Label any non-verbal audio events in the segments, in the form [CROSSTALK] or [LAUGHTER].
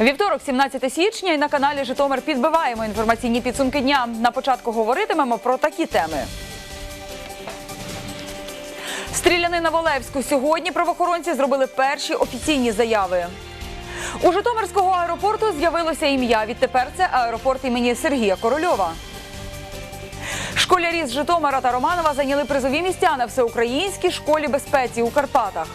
Вівторок, 17 січня, і на каналі Житомир підбиваємо інформаційні підсумки дня. На початку говоритимемо про такі теми. Стрілянина в Олевську. Сьогодні правоохоронці зробили перші офіційні заяви. У Житомирського аеропорту з'явилося ім'я. Відтепер це аеропорт імені Сергія Корольова. Школярі з Житомира та Романова зайняли призові місця на всеукраїнській школі безпеці у Карпатах.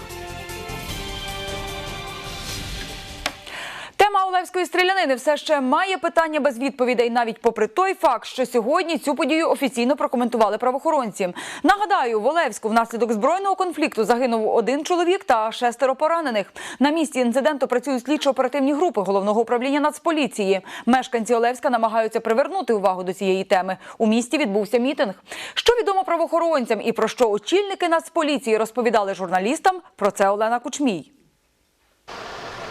Олевської стрілянини все ще має питання без відповідей, навіть попри той факт, що сьогодні цю подію офіційно прокоментували правоохоронці. Нагадаю, в Олевську внаслідок збройного конфлікту загинув один чоловік та шестеро поранених. На місці інциденту працюють слідчо-оперативні групи головного управління Нацполіції. Мешканці Олевська намагаються привернути увагу до цієї теми. У місті відбувся мітинг. Що відомо правоохоронцям і про що очільники Нацполіції розповідали журналістам? Про це Олена Кучмій.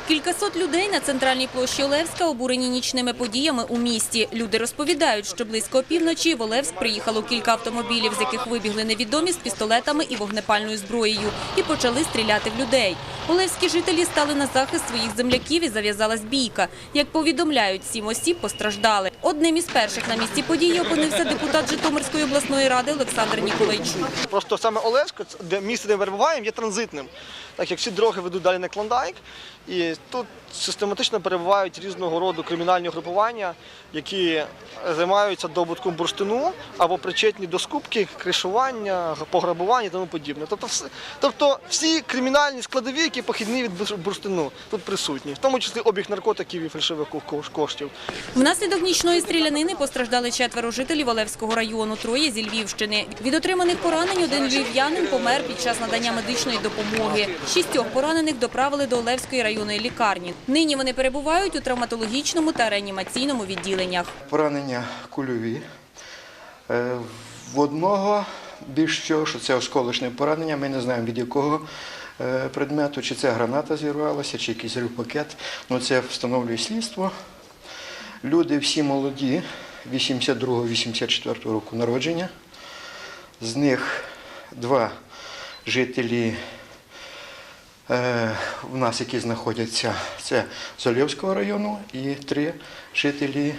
Кількасот людей на центральній площі Олевська обурені нічними подіями у місті. Люди розповідають, що близько опівночі в Олевськ приїхало кілька автомобілів, з яких вибігли невідомі з пістолетами і вогнепальною зброєю, і почали стріляти в людей. Олевські жителі стали на захист своїх земляків і зав'язалась бійка. Як повідомляють, сім осіб постраждали. Одним із перших на місці події опинився депутат Житомирської обласної ради Олександр Ніколайчук. Просто саме Олевсько, де місце, де ми перебуваємо, є транзитним. Так як всі дороги ведуть далі на Клондайк, і тут систематично перебувають різного роду кримінальні групування, які займаються добутком бурштину або причетні до скупки, кришування, пограбування і тому подібне. Тобто, тобто всі кримінальні складові, які похідні від бурштину, тут присутні, в тому числі обіг наркотиків і фальшивих коштів. Внаслідок нічної стрілянини постраждали четверо жителів Олевського району, троє зі Львівщини. Від отриманих поранень один львів'янин помер під час надання медичної допомоги. Шістьох поранених доправили до Олевської районної лікарні. Нині вони перебувають у травматологічному та реанімаційному відділеннях. Поранення кульові. Е, В одного більш всього, що це осколочне поранення, ми не знаємо від якого е, предмету, чи це граната зірвалася, чи якийсь пакет. Ну, це встановлює слідство. Люди всі молоді, 82-84 року народження. З них два жителі в нас, які знаходяться, це з району, і три жителі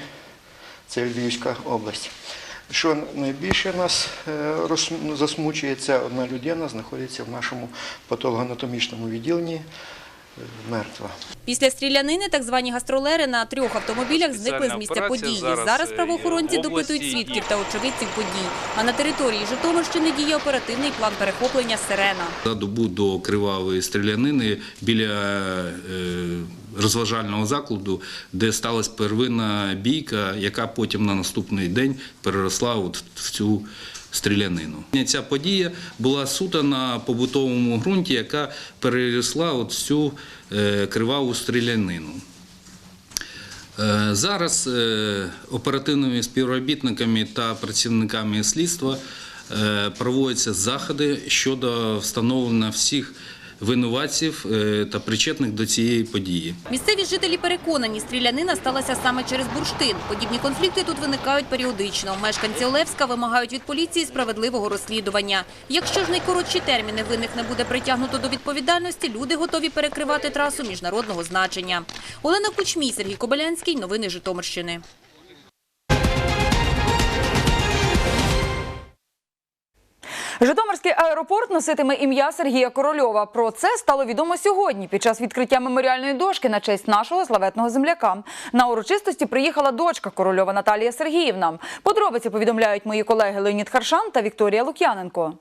це Львівська область. Що найбільше нас е, засмучує, це одна людина знаходиться в нашому патологоанатомічному відділенні е, мертва. Після стрілянини так звані гастролери на трьох автомобілях зникли з місця події. Зараз зараз, е, правоохоронці допитують свідків та очевидців подій. А на території Житомирщини діє оперативний план перехоплення «Сирена». За добу до кривавої стрілянини біля е, розважального закладу, де сталася первинна бійка, яка потім на наступний день переросла от в цю стрілянину. Ця подія була суто на побутовому ґрунті, яка переросла от цю е, криваву стрілянину. Е, Зараз е, оперативними співробітниками та працівниками слідства проводяться заходи щодо встановлення всіх винуватців е, та причетних до цієї події. Місцеві жителі переконані, стрілянина сталася саме через бурштин. Подібні конфлікти тут виникають періодично. Мешканці Олевська вимагають від поліції справедливого розслідування. Якщо ж найкоротші терміни винних не буде притягнуто до відповідальності, люди готові перекривати трасу міжнародного значення. Олена Кучмій, Сергій Кобилянський. Новини Житомирщини. Житомирський аеропорт носитиме ім'я Сергія Корольова. Про це стало відомо сьогодні під час відкриття меморіальної дошки на честь нашого славетного земляка. На урочистості приїхала дочка Корольова Наталія Сергіївна. Подробиці повідомляють мої колеги Леонід Харшан та Вікторія Лук'яненко.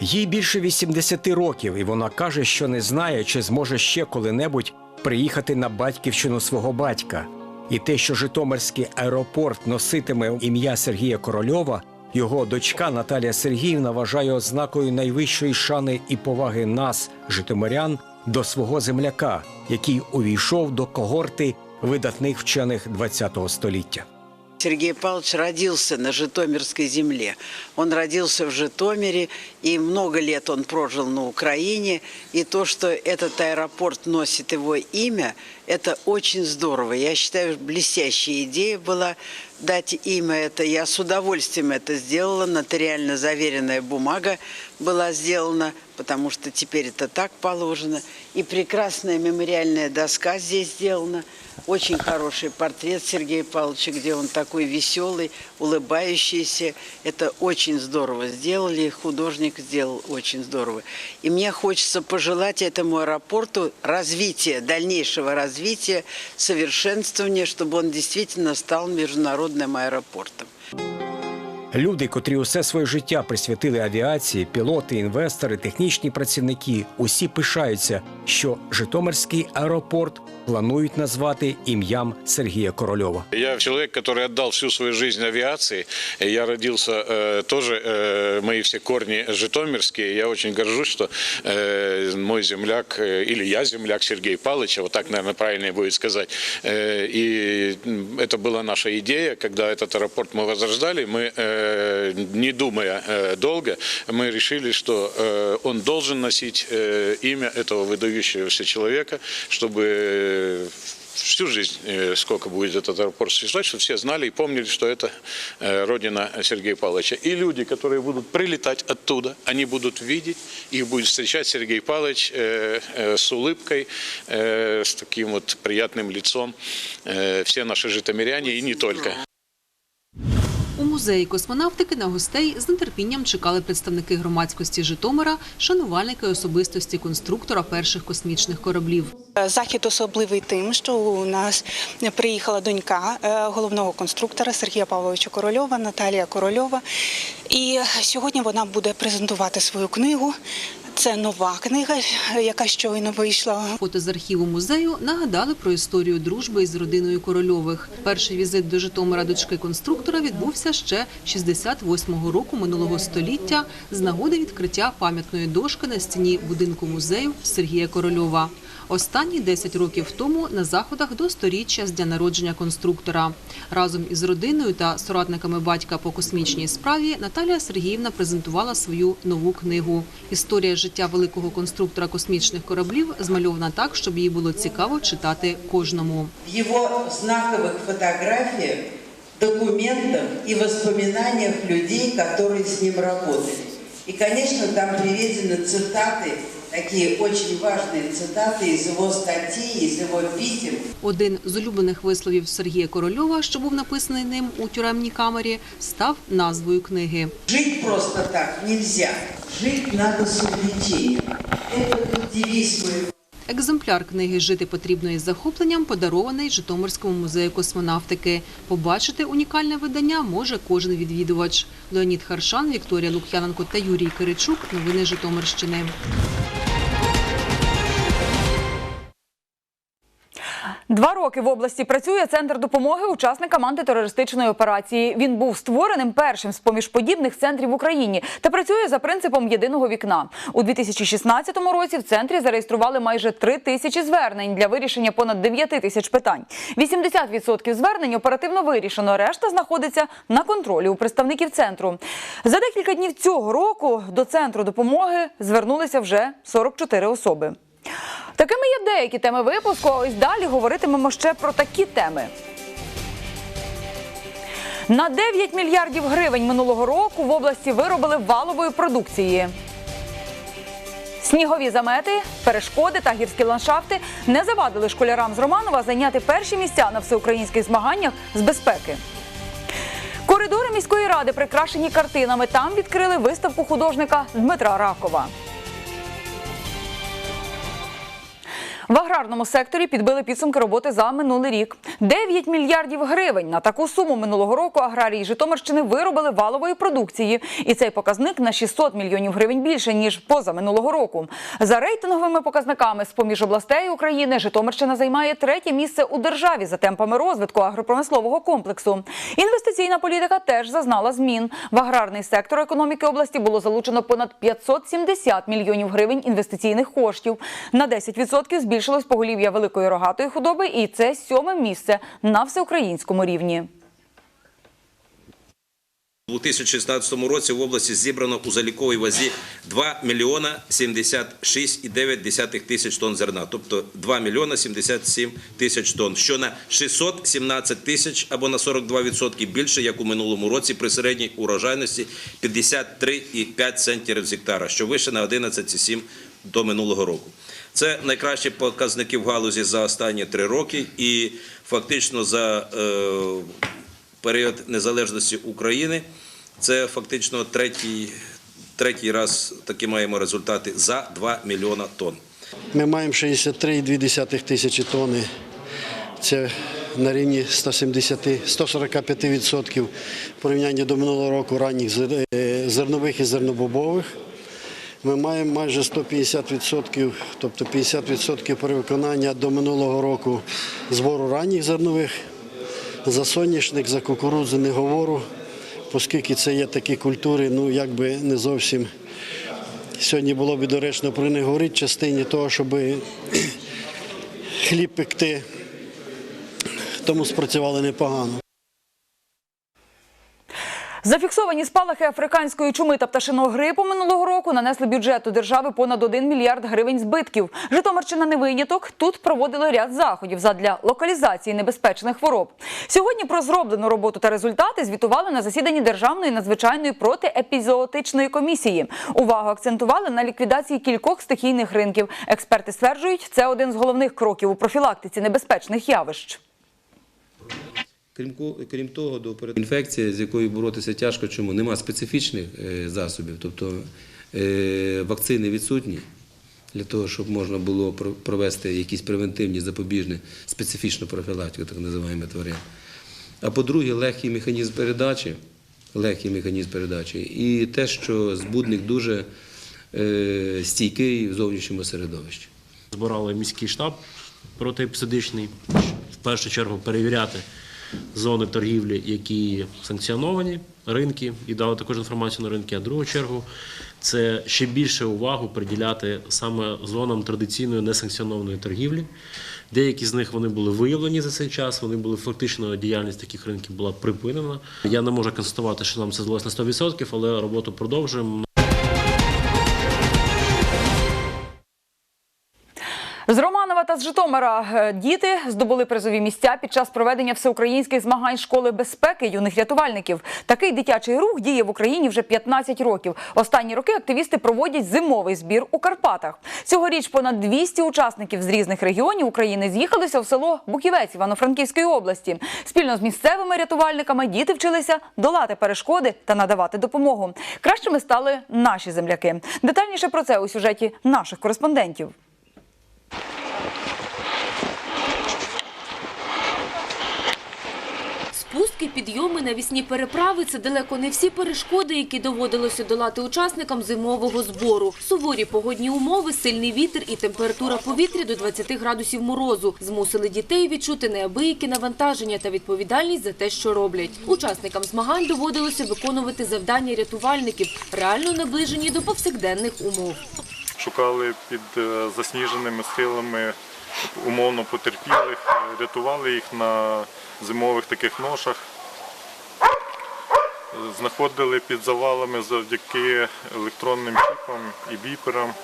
Їй більше 80 років, і вона каже, що не знає, чи зможе ще коли-небудь приїхати на батьківщину свого батька. І те, що Житомирський аеропорт носитиме ім'я Сергія Корольова, його дочка Наталія Сергіївна вважає ознакою найвищої шани і поваги нас, житомирян, до свого земляка, який увійшов до когорти видатних вчених ХХ століття. Сергей Павлович родился на Житомирской земле. Он родился в Житомире, и много лет он прожил на Украине. И то, что этот аэропорт носит его имя, это очень здорово. Я считаю, блестящая идея была дать имя это. Я с удовольствием это сделала. Нотариально заверенная бумага была сделана, потому что теперь это так положено. И прекрасная мемориальная доска здесь сделана. Очень хороший портрет Сергея Павловича, где он такой веселый, улыбающийся. Это очень здорово сделали, художник сделал очень здорово. И мне хочется пожелать этому аэропорту развития, дальнейшего развития, совершенствования, чтобы он действительно стал международным аэропортом. Люди, котрі усе своє життя присвятили авіації, пілоти, інвестори, технічні працівники, усі пишаються, що Житомирський аеропорт планують назвати ім'ям Сергія Корольова. Я человек, который отдал всю свою жизнь авиации. Я родился э, тоже, э, мои все корни житомирские. Я очень горжусь, что э, мой земляк, э, или я земляк Сергей Павлович, вот так, наверное, правильнее будет сказать. Э, и м, это была наша идея, когда этот аэропорт мы возрождали. Мы, э, не думая э, долго, мы решили, что э, он должен носить э, имя этого выдающегося человека, чтобы э, всю жизнь, э, сколько будет этот аэропорт существовать, чтобы все знали и помнили, что это э, родина Сергея Павловича. И люди, которые будут прилетать оттуда, они будут видеть, их будет встречать Сергей Павлович э, э, с улыбкой, э, с таким вот приятным лицом. Э, Все наши житомиряне и не только. У музеї космонавтики на гостей з нетерпінням чекали представники громадськості Житомира, шанувальники особистості конструктора перших космічних кораблів. Захід особливий тим, що у нас приїхала донька е, головного конструктора Сергія Павловича Корольова, Наталія Корольова. І сьогодні вона буде презентувати свою книгу. Це нова книга, яка щойно вийшла. Фото з архіву музею нагадали про історію дружби із родиною Корольових. Перший візит до Житомира дочки конструктора відбувся ще 68-го року минулого століття з нагоди відкриття пам'ятної дошки на стіні будинку музею Сергія Корольова. Останні 10 років тому на заходах до сторіччя з дня народження конструктора. Разом із родиною та соратниками батька по космічній справі Наталія Сергіївна презентувала свою нову книгу. Історія життя великого конструктора космічних кораблів змальована так, щоб її було цікаво читати кожному. в его знаковых фотографиях, документах и воспоминаниях людей, которые с ним работали. И, конечно, там приведены цитаты, такие очень важные цитаты из его статей, из его писем. Один з улюблених висловів Сергія Корольова, що був написаний ним у тюремній камері, став назвою книги. Жить просто так нельзя. Жить надо с увлечением. Это девиз моего Екземпляр книги Жити потрібно із захопленням подарований Житомирському музею космонавтики. Побачити унікальне видання може кожен відвідувач. Леонід Харшан, Вікторія Лук'яненко та Юрій Киричук. Новини Житомирщини. Два роки в області працює центр допомоги учасникам антитерористичної операції. Він був створеним першим з поміж подібних центрів в Україні та працює за принципом єдиного вікна. У 2016 році в центрі зареєстрували майже 3 тисячі звернень для вирішення понад 9 тисяч питань. 80% звернень оперативно вирішено. Решта знаходиться на контролі у представників центру. За декілька днів цього року до центру допомоги звернулися вже 44 особи. Такими є деякі теми випуску. а Ось далі говоритимемо ще про такі теми. На 9 мільярдів гривень минулого року в області виробили валової продукції. Снігові замети, перешкоди та гірські ландшафти не завадили школярам з Романова зайняти перші місця на всеукраїнських змаганнях з безпеки. Коридори міської ради прикрашені картинами. Там відкрили виставку художника Дмитра Ракова. В аграрному секторі підбили підсумки роботи за минулий рік. 9 мільярдів гривень на таку суму минулого року аграрії Житомирщини виробили валової продукції. І цей показник на 600 мільйонів гривень більше, ніж поза минулого року. За рейтинговими показниками з-поміж областей України Житомирщина займає третє місце у державі за темпами розвитку агропромислового комплексу. Інвестиційна політика теж зазнала змін. В аграрний сектор економіки області було залучено понад 570 мільйонів гривень інвестиційних коштів. На 10% збільшилось поголів'я великої рогатої худоби, і це сьоме місце на всеукраїнському рівні. У 2016 році в області зібрано у заліковій вазі 2 мільйона 76,9 тисяч тонн зерна, тобто 2 мільйона 77 тисяч тонн, що на 617 тисяч або на 42% більше, як у минулому році при середній урожайності 53,5 центнерів з гектара, що вище на 11,7 до минулого року. Це найкращі показники в галузі за останні три роки, і фактично за е, період незалежності України це фактично третій, третій раз такі маємо результати за 2 мільйона тонн. Ми маємо 63,2 тисячі тонни. Це на рівні 170, 145% в порівнянні до минулого року ранніх е, зернових і зернобобових. Ми маємо майже 150%, тобто 50% перевиконання до минулого року збору ранніх зернових. За соняшник, за кукурудзу не говорю, оскільки це є такі культури, ну якби не зовсім Сьогодні було б доречно про них говорити частині того, щоб [CLEARS THROAT] хліб пекти, тому спрацювали непогано. Зафіксовані спалахи африканської чуми та пташиного грипу минулого року нанесли бюджету держави понад 1 мільярд гривень збитків. Житомирщина не виняток. Тут проводили ряд заходів задля локалізації небезпечних хвороб. Сьогодні про зроблену роботу та результати звітували на засіданні Державної надзвичайної протиепізоотичної комісії. Увагу акцентували на ліквідації кількох стихійних ринків. Експерти стверджують, це один з головних кроків у профілактиці небезпечних явищ. Крім, того, до інфекції, з якою боротися тяжко, чому нема специфічних е, засобів, тобто е, вакцини відсутні для того, щоб можна було провести якісь превентивні запобіжні специфічну профілактику, так називаємо тварин. А по-друге, легкий механізм передачі, легкий механізм передачі, і те, що збудник дуже е, стійкий в зовнішньому середовищі. Збирали міський штаб протиепізодичний, в першу чергу перевіряти зони торгівлі, які санкціоновані, ринки, і дали також інформацію на ринки. А в другу чергу це ще більше увагу приділяти саме зонам традиційної несанкціонованої торгівлі. Деякі з них вони були виявлені за цей час. Вони були фактично діяльність таких ринків була припинена. Я не можу констатувати, що нам це здалося на 100%, але роботу продовжуємо. З Романова та з Житомира е, діти здобули призові місця під час проведення всеукраїнських змагань школи безпеки юних рятувальників. Такий дитячий рух діє в Україні вже 15 років. Останні роки активісти проводять зимовий збір у Карпатах. Цьогоріч понад 200 учасників з різних регіонів України з'їхалися в село Буківець Івано-Франківської області. Спільно з місцевими рятувальниками діти вчилися долати перешкоди та надавати допомогу. Кращими стали наші земляки. Детальніше про це у сюжеті наших кореспондентів. Спустки, підйоми, навісні переправи – це далеко не всі перешкоди, які доводилося долати учасникам зимового збору. Суворі погодні умови, сильний вітер і температура повітря до 20 градусів морозу змусили дітей відчути неабиякі навантаження та відповідальність за те, що роблять. Учасникам змагань доводилося виконувати завдання рятувальників, реально наближені до повсякденних умов. шукали під е, засніженими схилами умовно потерпілих, е, рятували їх на зимових таких ношах, знаходили під завалами завдяки електронним чіпам і біперам.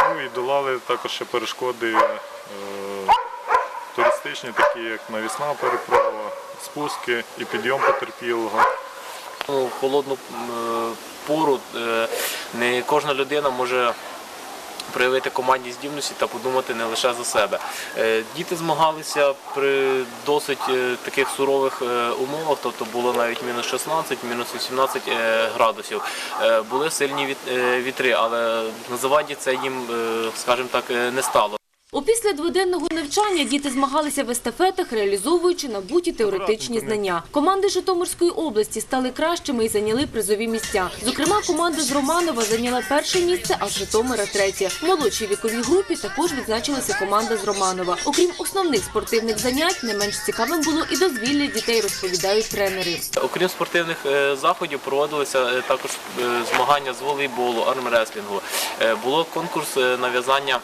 Ну і долали також ще перешкоди е, туристичні, такі як навісна переправа, спуски і підйом потерпілого. Ну, В холодну пору е, не кожна людина може проявити командні здібності та подумати не лише за себе. Е, Діти змагалися при досить е, таких сурових е, умовах, тобто було навіть мінус 16, мінус 18 е, градусів. Були сильні вітри, але на заваді це їм, скажімо так, не стало. Опісля дводенного навчання діти змагалися в естафетах, реалізовуючи набуті теоретичні знання. Команди Житомирської області стали кращими і зайняли призові місця. Зокрема, команда з Романова зайняла перше місце, а з Житомира третє. В молодшій віковій групі також відзначилася команда з Романова. Окрім основних спортивних занять, не менш цікавим було і дозвілля дітей, розповідають тренери. Окрім спортивних е, заходів, проводилися е, також е, змагання з волейболу, армреслінгу. Було конкурс нав'язання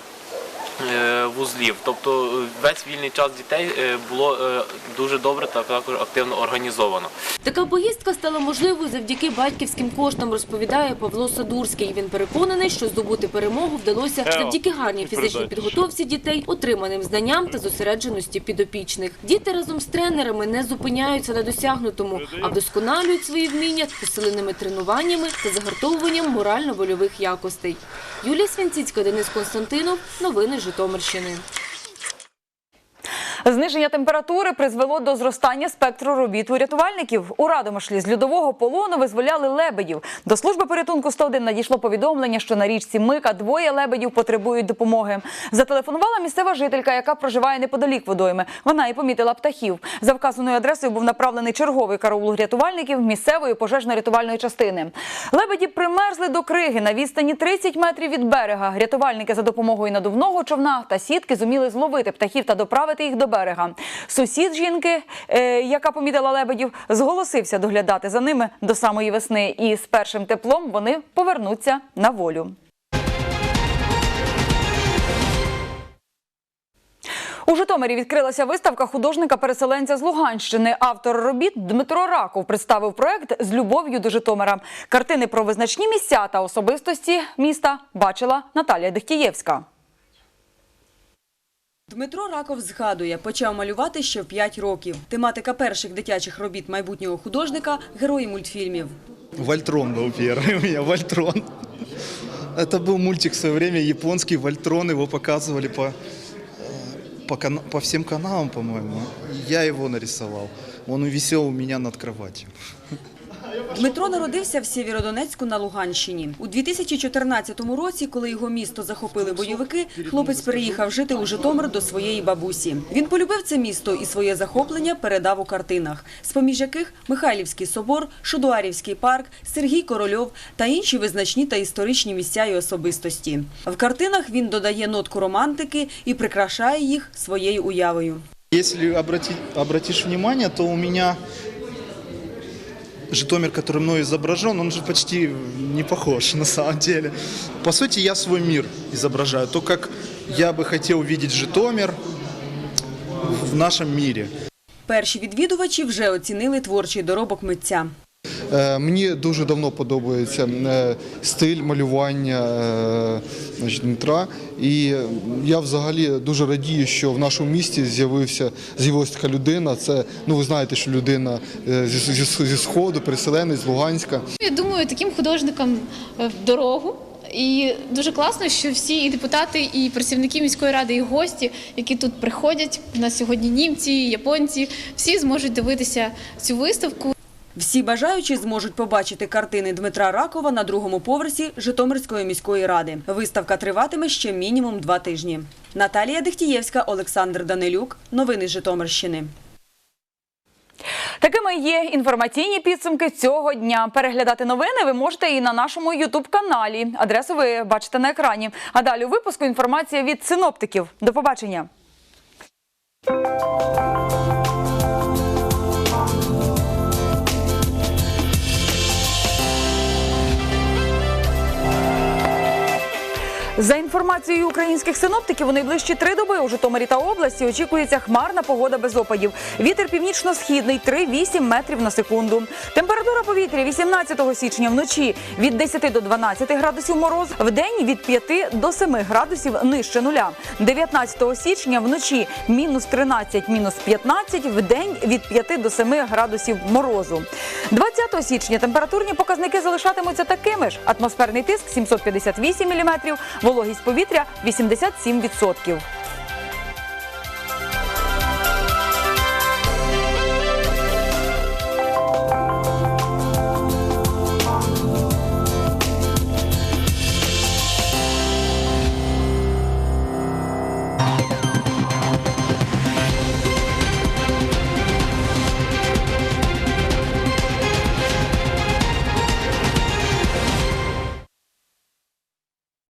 вузлів. Тобто е, весь вільний час дітей е, було е, дуже добре та також активно організовано. Така поїздка стала можливою завдяки батьківським коштам, розповідає Павло Садурський. Він переконаний, що здобути перемогу вдалося завдяки гарній фізичній підготовці дітей, отриманим знанням та зосередженості підопічних. Діти разом з тренерами не зупиняються на досягнутому, а вдосконалюють свої вміння з посиленими тренуваннями та загартовуванням морально-вольових якостей. Юлія Свінціцька, Денис Константинов. Новини Житомирщини. Зниження температури призвело до зростання спектру робіт у рятувальників. У Радомишлі з льодового полону визволяли лебедів. До служби порятунку 101 надійшло повідомлення, що на річці Мика двоє лебедів потребують допомоги. Зателефонувала місцева жителька, яка проживає неподалік водойми. Вона і помітила птахів. За вказаною адресою був направлений черговий караул рятувальників місцевої пожежно-рятувальної частини. Лебеді примерзли до криги на відстані 30 метрів від берега. Рятувальники за допомогою надувного човна та сітки зуміли зловити птахів та доправити їх до берега. Сусід жінки, е, яка помітила лебедів, зголосився доглядати за ними до самої весни. І з першим теплом вони повернуться на волю. У Житомирі відкрилася виставка художника-переселенця з Луганщини. Автор робіт Дмитро Раков представив проект з любов'ю до Житомира. Картини про визначні місця та особистості міста бачила Наталія Дехтієвська. Дмитро Раков згадує, почав малювати ще в 5 років. Тематика перших дитячих робіт майбутнього художника – герої мультфільмів. Вольтрон был первый у меня, Вольтрон. Это был мультик в свое время японский, Вольтрон, его показывали по, э, по, кана- по всем каналам, по-моему. Я его нарисовал. Он висел у меня над кроватью. Дмитро народився в Сєвєродонецьку на Луганщині. У 2014 році, коли його місто захопили бойовики, хлопець переїхав жити у Житомир до своєї бабусі. Він полюбив це місто і своє захоплення передав у картинах, з-поміж яких Михайлівський собор, Шудуарівський парк, Сергій Корольов та інші визначні та історичні місця і особистості. В картинах він додає нотку романтики і прикрашає їх своєю уявою. Если обратить, обратишь то у меня Житомир, который мной изображен, он же почти не похож [LAUGHS] на самом деле. По сути, я свой мир изображаю. То, как я бы хотел видеть Житомир в нашем мире. Перші відвідувачі вже оцінили творчий доробок митця. Е, Мені дуже давно подобається е, стиль малювання е, Дмитра. І я взагалі дуже радію, що в нашому місті з'явився з'явилася така людина. Це ну ви знаєте, що людина зі, зі, зі сходу, переселенець з Луганська. Я думаю, таким художникам в дорогу. І дуже класно, що всі і депутати, і працівники міської ради, і гості, які тут приходять. У нас сьогодні німці, японці, всі зможуть дивитися цю виставку. Всі бажаючі зможуть побачити картини Дмитра Ракова на другому поверсі Житомирської міської ради. Виставка триватиме ще мінімум два тижні. Наталія Дехтієвська, Олександр Данилюк. Новини з Житомирщини. Такими є інформаційні підсумки цього дня. Переглядати новини ви можете і на нашому ютуб-каналі. Адресу ви бачите на екрані. А далі у випуску інформація від синоптиків. До побачення. За інформацією українських синоптиків, у найближчі три доби у Житомирі та області очікується хмарна погода без опадів. Вітер північно-східний 3-8 метрів на секунду. Температура повітря 18 січня вночі від 10 до 12 градусів мороз, в день від 5 до 7 градусів нижче нуля. 19 січня вночі мінус 13, мінус 15, в день від 5 до 7 градусів морозу. 20 січня температурні показники залишатимуться такими ж. Атмосферний тиск 758 міліметрів, вологість повітря 87%.